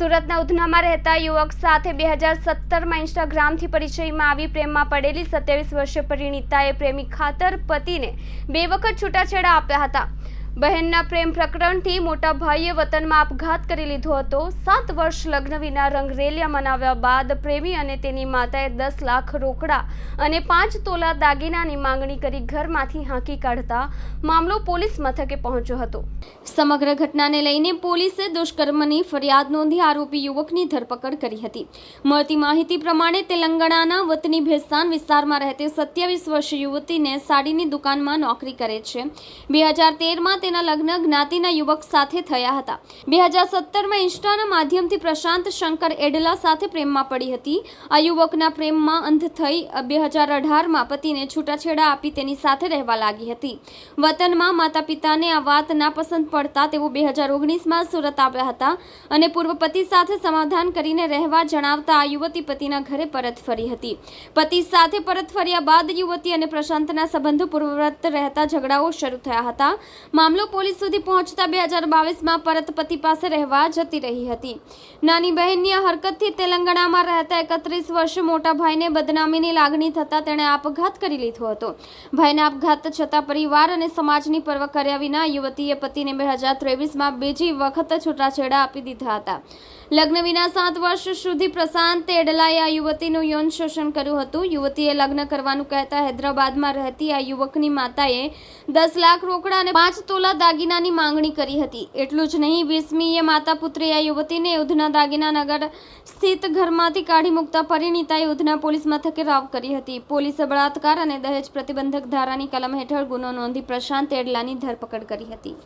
સુરતના ઉધનામાં રહેતા યુવક સાથે બે હજાર સત્તરમાં ઇન્સ્ટાગ્રામથી પરિચયમાં આવી પ્રેમમાં પડેલી સત્યાવીસ વર્ષીય પરિણીતાએ પ્રેમી ખાતર પતિને બે વખત છૂટાછેડા આપ્યા હતા. બહેનના પ્રેમ પ્રકરણથી મોટા ભાઈએ વતનમાં આપઘાત કરી લીધો હતો. સાત વર્ષ લગ્ન વિના રંગરેલિયા મનાવ્યા બાદ પ્રેમી અને તેની માતાએ દસ લાખ રોકડા અને પાંચ તોલા દાગીનાની માંગણી કરી ઘરમાંથી હાંકી કાઢતા મામલો પોલીસ મથકે પહોંચ્યો હતો. સમગ્ર ઘટનાને લઈને પોલીસે દુષ્કર્મની ફરિયાદ નોંધી આરોપી યુવકની ધરપકડ કરી હતી. મળતી માહિતી પ્રમાણે તેલંગાણાના વતની ભેસ્તાન વિસ્તારમાં રહેતી સત્યાવીસ વર્ષીય યુવતીને સાડીની દુકાનમાં નોકરી કરે છે. બે હજાર તેરમાં તેના લગ્ન જ્ઞાતિના યુવક સાથે થયા હતા. બે હજાર સત્તરમાં ઇન્સ્ટાના માધ્યમથી પ્રશાંત શંકર એડલા સાથે પ્રેમમાં પડી હતી. આ યુવકના પ્રેમમાં અંધ થઈ બે હજાર અઢારમાં પતિને છૂટાછેડા આપી તેની સાથે રહેવા લાગી હતી. વતનમાં માતા પિતાને આ વાત નાપસંદ પડતા તેઓ બે હજાર ઓગણીસમાં સુરત આવ્યા હતા અને પૂર્વ પતિ સાથે સમાધાન કરીને રહેવા જણાવતા આ યુવતી પતિના ઘરે પરત ફરી હતી. પતિ સાથે પરત ફર્યા બાદ યુવતી અને પ્રશાંતના સંબંધો પૂર્વવ્રત રહેતા ઝઘડાઓ શરૂ થયા હતા. મામલો પોલીસ સુધી પહોંચતા બે હજાર બાવીસમાં પરત પતિ પાસે રહેવા જતી રહી હતી. નાની બહેનની હરકતથી તેલંગાણામાં રહેતા એકત્રીસ વર્ષ મોટા ભાઈને બદનામીની લાગણી થતાં તેણે આપઘાત કરી લીધો હતો. ભાઈના આપઘાત છતાં પરિવાર અને સમાજની પર્વ કર્યા વિના યુવતીએ પતિને બે હજાર ત્રેવીસમાં બીજી વખત છૂટાછેડા આપી દીધા હતા. લગ્ન વિના સાત વર્ષ સુધી પ્રશાંત એડલાએ આ યુવતીનું યૌન શોષણ કર્યું હતું. યુવતીએ લગ્ન કરવાનું કહેતા હૈદરાબાદમાં રહેતી આ યુવકની માતાએ દસ લાખ રોકડા અને પાંચ તોલા દાગીનાની માંગણી કરી હતી. એટલું જ નહીં વીસમીએ માતા પુત્રી આ યુવતીને ઉધના દાગીના નગર સ્થિત ઘરમાંથી કાઢી મૂકતા પરિણીતાએ ઉધના પોલીસ મથકે રાવ કરી હતી. પોલીસે બળાત્કાર અને દહેજ પ્રતિબંધક ધારાની કલમ હેઠળ ગુનો નોંધી પ્રશાંત એડલાની ધરપકડ કરી હતી.